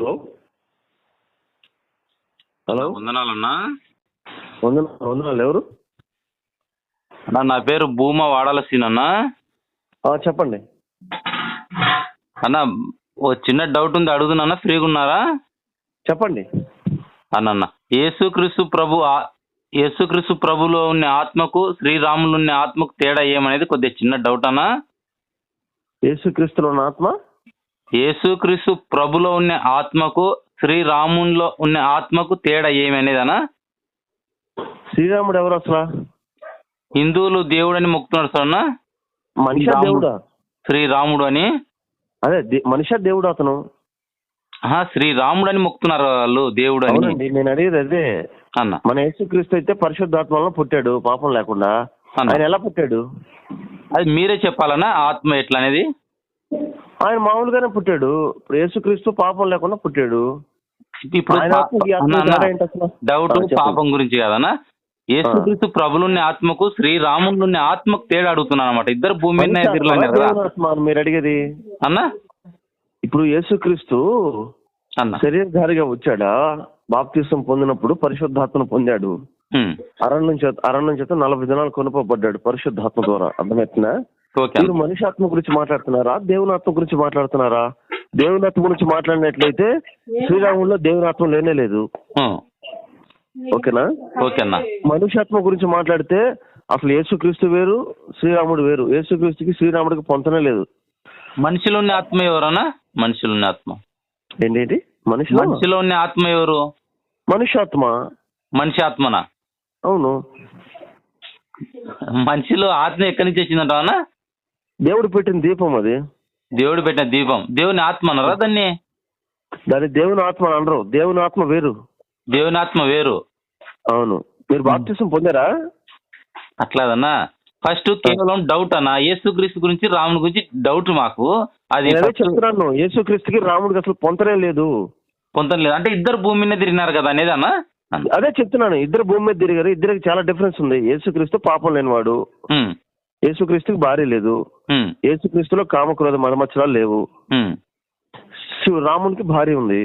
Hello? Hello? వందనాలన్నా. వందన వందనాలు ఎవరు? అన్నా నా పేరు భూమా వాడాల సీన్ అన్న చెప్పండి. అన్న ఓ చిన్న డౌట్ ఉంది అడుగుతున్నా ఫ్రీగా ఉన్నారా చెప్పండి. అన్న యేసుక్రీస్తు ప్రభు యేసుక్రీస్తు ప్రభులో ఉన్న ఆత్మకు శ్రీరాములు ఉన్న ఆత్మకు తేడా ఏమనేది కొద్దిగా చిన్న డౌట్ అన్న. యేసుక్రీస్తులో ఉన్న ఆత్మ? యేసుక్రీస్తు ప్రభులో ఉన్న ఆత్మకు శ్రీరాముల్లో ఉన్న ఆత్మకు తేడా ఏమనేది అన్న శ్రీరాముడు ఎవరు అసలు? హిందువులు దేవుడని మొక్కుతున్నారు సార్ అన్న. మనిషా. దేవుడా? శ్రీరాముడు అని. అదే మనిషా దేవుడు అతను? శ్రీరాముడు అని మొక్కుతున్నారు వాళ్ళు దేవుడు అని నేను అడిగేది అదే. అన్న. మన యేసుక్రీస్తు అయితే పరిశుద్ధాత్మలో పుట్టాడు పాపం లేకుండా. ఆయన ఎలా పుట్టాడు? అది మీరే చెప్పాలన్నా ఆత్మ ఎట్లా అనేది ఆయన మామూలుగానే పుట్టాడు. ఇప్పుడు యేసుక్రీస్తు పాపం లేకుండా పుట్టాడు? డౌట్. పాపం గురించి కదన్నా? యేసుక్రీస్తు ప్రభులున్న ఆత్మకు శ్రీరాములున్న ఆత్మకు తేడా అడుగుతున్నాను అనమాట ఇద్దరు భూమి మీరు అడిగేది? అన్న? ఇప్పుడు యేసుక్రీస్తు అన్న. శరీరధారిగా వచ్చాడా? బాప్తిసం పొందినప్పుడు పరిశుద్ధాత్మను పొందాడు. అరణ్యం చేత అరణ్యం చేత నలభై దినాలు కొనుకోబడ్డాడు పరిశుద్ధాత్మ ద్వారా. అర్థమవుతుందా? ఓకే మీరు ఆత్మ గురించి మాట్లాడుతున్నారా? దేవుని ఆత్మ గురించి మాట్లాడుతున్నారా? దేవుని ఆత్మ గురించి మాట్లాడినట్లయితే శ్రీరాముల్లో దేవుని ఆత్మ లేనే లేదు. ఓకేనా? ఓకే అన్న. మనిషి ఆత్మ గురించి మాట్లాడితే అసలు యేసుక్రీస్తు వేరు శ్రీరాముడు వేరు. యేసుక్రీస్తుకి శ్రీరాముడికి పొంతనే లేదు. మనిషిలో ఉన్న ఆత్మ ఎవరన్నా? మనిషిలో ఉన్న ఆత్మ. ఏంటేంటి? మనిషి మనిషిలో? ఉన్న ఆత్మ ఎవరు? మనిషి ఆత్మ మనిషి ఆత్మనా అవును. మనిషిలో ఆత్మ ఎక్కడి నుంచి వచ్చిందంటావా అన్న దేవుడు పెట్టిన దీపం అది. దేవుడు పెట్టిన దీపం. దేవుని ఆత్మ అనరా దాన్ని? దాని దేవుని ఆత్మ అని అనరు. దేవుని ఆత్మ వేరు. దేవుని ఆత్మ వేరు. అవును. మీరు బాప్తిసం పొందారా? అట్లాదన్నా ఫస్ట్ కేవలం డౌట్ అన్న. యేసుక్రీస్తు గురించి రాముని గురించి డౌట్ మాకు. అది చెప్తున్నాను. యేసుక్రీస్తుకి రాముడికి అసలు పొంతనే లేదు. కొంత లేదు. అంటే ఇద్దరు భూమి మీద తిరిగినారు కదా అనేది అన్న. అదే చెప్తున్నాను. ఇద్దరు భూమి మీద తిరిగారు. ఇద్దరికి చాలా డిఫరెన్స్ ఉంది. యేసుక్రీస్తు పాపం లేనివాడు. యేసుక్రీస్తుకి భార్య లేదు. యేసుక్రీస్తులో కామక్రోధ మదమచ్చరాలు లేవు. శివ రామునికి భార్య ఉంది.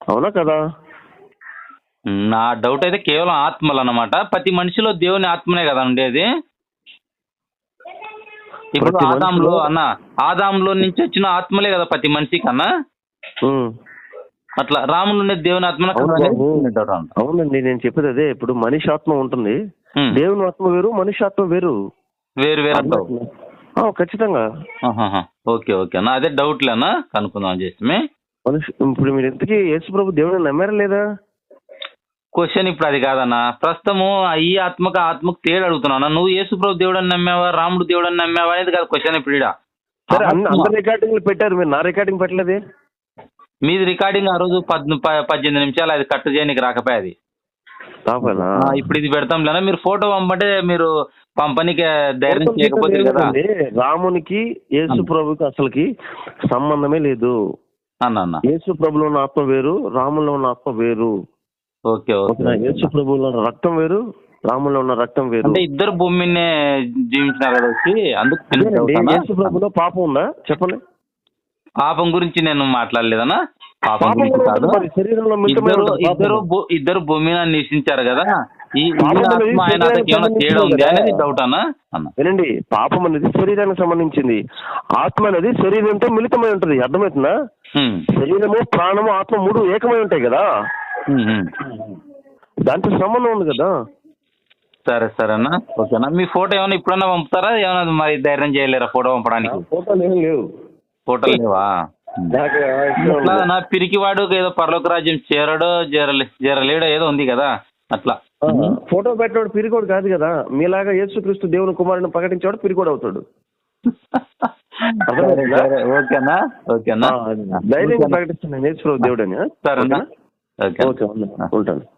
అవునా కదా? నా డౌట్ అయితే కేవలం ఆత్మలు అన్నమాట. ప్రతి మనిషిలో దేవుని ఆత్మనే కదా ఉండేది ఇప్పుడు ఆదాంలో అన్న ఆదాంలో నుంచి వచ్చిన ఆత్మలే కదా ప్రతి మనిషికి అన్న? ఉమ్. అట్లా రాములు ఉండే దేవుని ఆత్మ. అవునండి. నేను చెప్పేది అదే. ఇప్పుడు మనిషి ఆత్మ ఉంటుంది. దేవుని ఆత్మ వేరు మనిషి ఆత్మ వేరు. వేరు వేరు ఖచ్చితంగా. Okay okay. అన్న అదే డౌట్ లేనా? కనుక్కుందాం మనిషి ఇప్పుడు మీరు ఇంతకీ యేసు ప్రభు దేవుని నమ్మారా లేదా? క్వశ్చన్ ఇప్పుడు అది కాదన్న. ప్రస్తుతము ఈ ఆత్మకు ఆత్మకు తేడా అడుగుతున్నావు నువ్వు యేసుప్రభు దేవుడు అని నమ్మావా? రాముడు దేవుడు అని నమ్మావా? అనేది కాదు క్వశ్చన్ ఇప్పుడు. సరే. అందరు రికార్డింగ్లు పెట్టారు. మీరు నా రికార్డింగ్ పెట్టలేదే? మీది రికార్డింగ్ ఆ రోజు పద్దెనిమిది నిమిషాలు అది కట్ చేయడానికి రాకపోయేది ఇప్పుడు ఇది పెడతాం లేనా? మీరు ఫోటో పంపంటే మీరు పంపనీకి ధైర్యం చేయకపోతే కదా. రామునికి యేసు ప్రభుకి అసలుకి సంబంధమే లేదు. అన్న యేసు ప్రభులో ఉన్న ఆత్మ వేరు రాములో ఉన్న ఆత్మ వేరు. ఓకే యేసు ప్రభులో ఉన్న రక్తం వేరు రాములో ఉన్న రక్తం వేరు. అంటే ఇద్దరు భూమి మీదనే జీవించినారు కదా వచ్చి అందుకు. యేసు ప్రభులో పాపం ఉందా? చెప్పండి. పాపం గురించి నేను మాట్లాడలేదన్నా. పాపం గురించి కాదు. ఇద్దరు. ఇద్దరు భూ- ఇద్దరు భూమి మీద నివసించారు కదా. ఈ ఈ పాపం అనేది ఆత్మ ఆయన శరీరానికి ఆత్మకి ఏమైనా తేడా ఉంది సంబంధించింది అనేది కదా. డౌట్ అన్న. వినండి పాపం అనేది శరీరానికి సంబంధించింది. ఆత్మ అనేది శరీరంతో మిళితమై ఉంటుంది. అర్థమవుతుందా? శరీరము ప్రాణము ఆత్మ మూడు ఏకమై ఉంటాయి కదా. దాంతో సంబంధం ఉంది కదా. సరే సరే అన్న. ఓకేనా? మీ ఫోటో ఏమైనా ఇప్పుడన్నా పంపుతారా? ఏమైనా మరి ధైర్యం చేయలేరా ఫోటో పంపడానికి? ఫోటోలు ఏం లేవు. ఫోటోలు లేవా. నా పిరికివాడు ఏదో పర్లోక రాజ్యం చేరడో జరలే జరలేడో ఏదో ఉంది కదా. అట్లా. ఫోటో పెట్టినోడు పిరికోడు కాదు కదా. మీలాగా యేసుక్రీస్తు దేవుని కుమారుని ప్రకటించేవాడు పిరికోడు అవుతాడు. ఓకేనా? ఓకేనా? ధైర్యంగా ప్రకటిస్తున్నాను. యేసు దేవుడు అని సరేనా ఓకే. ఓకే ఉంటాను.